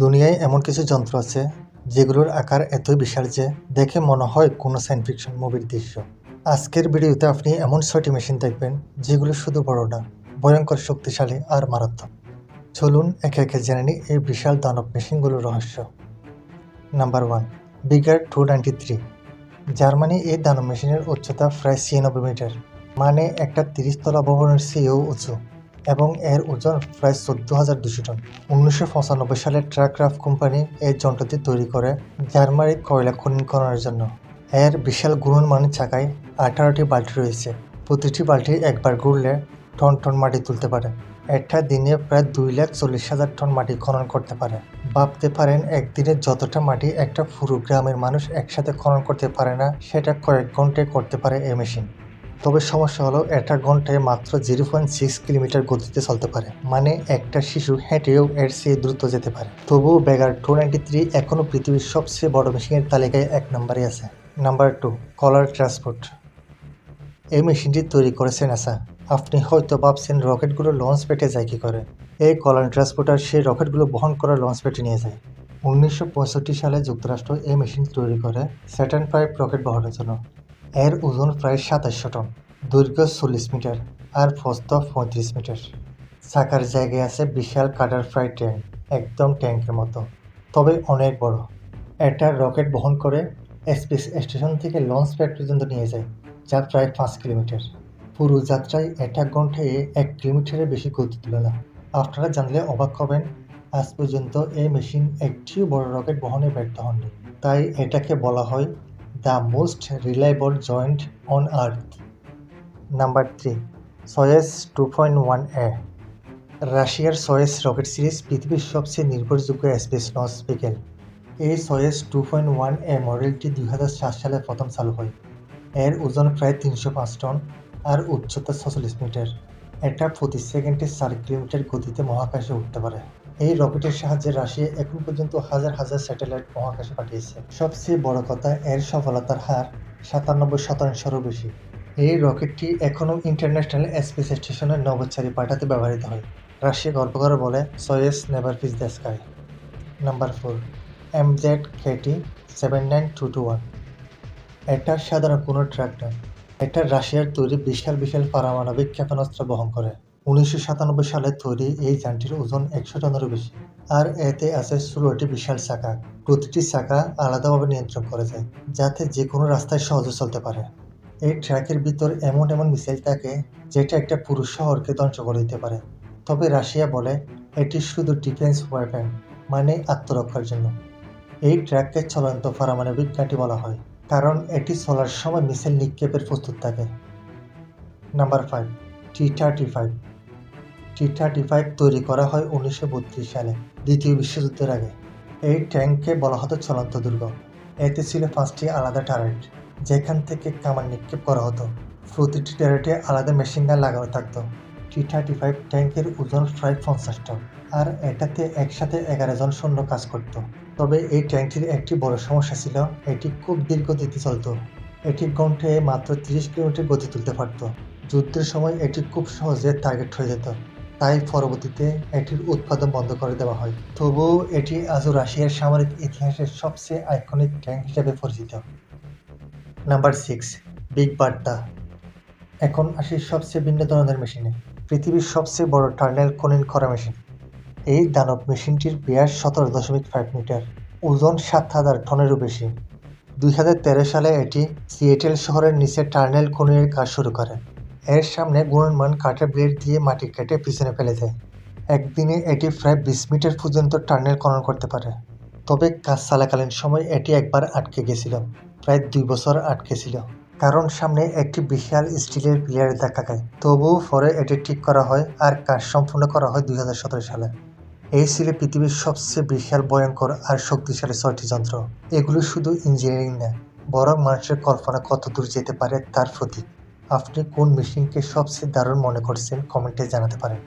দুনিয়ায় এমন কিছু যন্ত্র আছে যেগুলোর আকার এতই বিশাল যে দেখে মনে হয় কোনো সায়েন্স ফিকশন মুভির দৃশ্য। আজকের ভিডিওতে আপনি এমন ছয়টি মেশিন দেখবেন যেগুলো শুধু বড় না, ভয়ঙ্কর শক্তিশালী আর মারাত্মক। চলুন একে একে জেনে নিই এই বিশাল দানব মেশিনগুলোর রহস্য। Number one Bagger two ninety three Germany এই দানব মেশিনের উচ্চতা প্রায় ছিয়ানব্বই মিটার মানে একটা তিরিশতলা ভবনের চেয়েও উঁচু। এবং এর ওজন প্রায় চোদ্দ হাজার দুশো টন। উনিশশো পঁচানব্বই সালে ট্রাকক্রাফট কোম্পানি এই যন্ত্রটি তৈরি করে জার্মানির কয়লা খনন জন্য। এর বিশাল গুণমানের চাকায় আঠারোটি বাল্টি রয়েছে। প্রতিটি বাল্টি একবার ঘুরলে টন টন মাটি তুলতে পারে। একটা দিনে প্রায় দুই লাখ চল্লিশ হাজার টন মাটি খনন করতে পারে। ভাবতে পারেন, একদিনে যতটা মাটি একটা পুরো গ্রামের মানুষ একসাথে খনন করতে পারে না, সেটা কয়েক ঘন্টায় করতে পারে এই মেশিন। তবে সমস্যা হলো এটা ঘন্টায় মাত্র জিরো পয়েন্ট সিক্স কিলোমিটার গতিতে চলতে পারে। মানে একটা শিশু হেঁটেও এর চেয়ে দ্রুত যেতে পারে। তবুও বেগার টু নাইনটি থ্রি এখনও পৃথিবীর সবচেয়ে বড় মেশিনের তালিকায় এক নম্বরে আছে। Number two, crawler transporter. এই মেশিনটি তৈরি করেছে নাসা। আপনি হয়তো ভাবছেন রকেটগুলো লঞ্চ প্যাডে যায় কী করে? এই কলার ট্রান্সপোর্টার সেই রকেটগুলো বহন করা লঞ্চ প্যাডে নিয়ে যায়। উনিশশো পঁয়ষট্টি সালে যুক্তরাষ্ট্র এই মেশিন তৈরি করে স্যাটার্ন ফাইভ রকেট বহনের জন্য। এর ওজন প্রায় সাতাশশো টন, দৈর্ঘ্য চল্লিশ মিটার আর প্রস্থ পঁয়ত্রিশ মিটার। চাকার জায়গায় আছে বিশাল কাটার ফ্রাই ট্যাঙ্ক, একদম ট্যাঙ্কের মতো, তবে অনেক বড়। এটা রকেট বহন করে স্পেস স্টেশন থেকে লঞ্চ প্যাড পর্যন্ত নিয়ে যায়, যা প্রায় পাঁচ কিলোমিটার। পুরো যাত্রায় এটা ঘন্টায় এক কিলোমিটারের বেশি গতি তুলে না। আপনারা জানলে অবাক হবেন, আজ পর্যন্ত এই মেশিন একটিও বড় রকেট বহনে ব্যর্থ হয়নি তাই এটাকে বলা হয় the most reliable joint on earth number three Soyuz two point one A রাশিয়ার সয়েস রকেট সিরিজ পৃথিবীর সবচেয়ে নির্ভরযোগ্য স্পেস লঞ্চ ভেহিকেল এই Soyuz two point one A মডেলটি দুই হাজার সাত সালে প্রথম চালু হয়। এর ওজন প্রায় তিনশো পাঁচ টন আর উচ্চতা ছচল্লিশ মিটার। এটা প্রতি সেকেন্ডে চার কিলোমিটার গতিতে মহাকাশে উঠতে পারে। এই রকেটের সাহায্যে রাশিয়া এখন পর্যন্ত হাজার হাজার স্যাটেলাইট মহাকাশে পাঠিয়েছে। সবচেয়ে বড় কথা, এর সফলতার হার সাতানব্বই শতাংশেরও বেশি। এই রকেটটি এখনও ইন্টারন্যাশনাল স্পেস স্টেশনের নভোচারী পাঠাতে ব্যবহৃত হয়। রাশিয়া গর্ব করে বলে, Soyuz never pierce the sky. Number four, M Z K seven seven nine two two. One সাধারণ কোনো ট্রাক নয়। এটা রাশিয়ার তৈরি বিশাল বিশাল পারমাণবিক ক্ষেপণাস্ত্র বহন করে। উনিশশো সাতানব্বই সালে তৈরি এই যানটির ওজন একশো টনেরও বেশি। আর এতে আছে ষোলোটি বিশাল চাকা। প্রতিটি চাকা আলাদাভাবে নিয়ন্ত্রণ করা যায়, যাতে যে কোনো রাস্তায় সহজে চলতে পারে। এই ট্র্যাকের ভিতর এমন এমন মিসাইল থাকে, যেটা একটা পুরুষ শহরকে ধ্বংস করে দিতে পারে। তবে রাশিয়া বলে, এটি শুধু ডিফেন্স ওয়েপেন মানে আত্মরক্ষার জন্য। এই ট্র্যাককে চলন্ত পারমাণবিক ঘাঁটি বলা হয়, কারণ এটি চলার সময় মিসাইল নিক্ষেপের প্রস্তুত থাকে। Number five, T thirty five. T thirty five তৈরি করা হয় উনিশশো বত্রিশ সালে, দ্বিতীয় বিশ্বযুদ্ধের আগে। এই ট্যাঙ্ককে বলা হতো চলন্ত দুর্গ। এতে ছিল পাঁচটি আলাদা টারেট যেখান থেকে কামান নিক্ষেপ করা হতো। প্রতিটি টারেটে আলাদা মেশিন গান লাগানো থাকতো। টি থার্টি ফাইভ ট্যাঙ্কের ওজন প্রায় পঞ্চাশ টন, আর এটাতে একসাথে এগারো জন সৈন্য কাজ করত। তবে এই ট্যাঙ্কটির একটি বড় সমস্যা ছিল, এটি খুব দীর্ঘ গতিতে চলত। এটি ঘন্টায় মাত্র তিরিশ কিলোমিটার গতি তুলতে পারত। যুদ্ধের সময় এটি খুব সহজে টার্গেট হয়ে যেত। তাই পরবর্তীতে এটির উৎপাদন বন্ধ করে দেওয়া হয়। তবুও এটি আজও রাশিয়ার সামরিক ইতিহাসের সবচেয়ে আইকনিক ট্যাঙ্ক হিসেবে পরিচিত। নাম্বার সিক্স, বিগ বার্তা। এখন আসি সবচেয়ে ভিন্ন ধরনের মেশিনে, পৃথিবীর সবচেয়ে বড় টার্নেল কনিন করা মেশিন। এই দানব মেশিনটির ব্যাস সতেরো দশমিক ফাইভ মিটার, ওজন সাত হাজার টনেরও বেশি। দুই হাজার তেরো সালে এটি সিয়েটেল শহরের নিচে টার্নেল কনিনের কাজ শুরু করে। এর সামনে গুণমান কাঠের ব্লেড দিয়ে মাটি কেটে পিছনে ফেলে দেয়। একদিনে এটি প্রায় বিশ মিটার পর্যন্ত টার্নেল খনন করতে পারে। তবে কাজ চলাকালীন সময় এটি একবার আটকে গেছিল, প্রায় দুই বছর আটকে ছিল। কারণ সামনে একটি বিশাল স্টিলের পিলার দেখা যায়। তবুও পরে এটি ঠিক করা হয় আর কাজ সম্পূর্ণ করা হয় দুই হাজার সতেরো সালে। এই ছিল পৃথিবীর সবচেয়ে বিশাল, ভয়ঙ্কর আর শক্তিশালী ছয়টি যন্ত্র। এগুলো শুধু ইঞ্জিনিয়ারিং না, বরং মানুষের কল্পনা কত দূর যেতে পারে তার প্রতীক। আপনি কোন মেশিনকে সবচেয়ে দারুণ মনে করছেন? কমেন্টে জানাতে পারেন।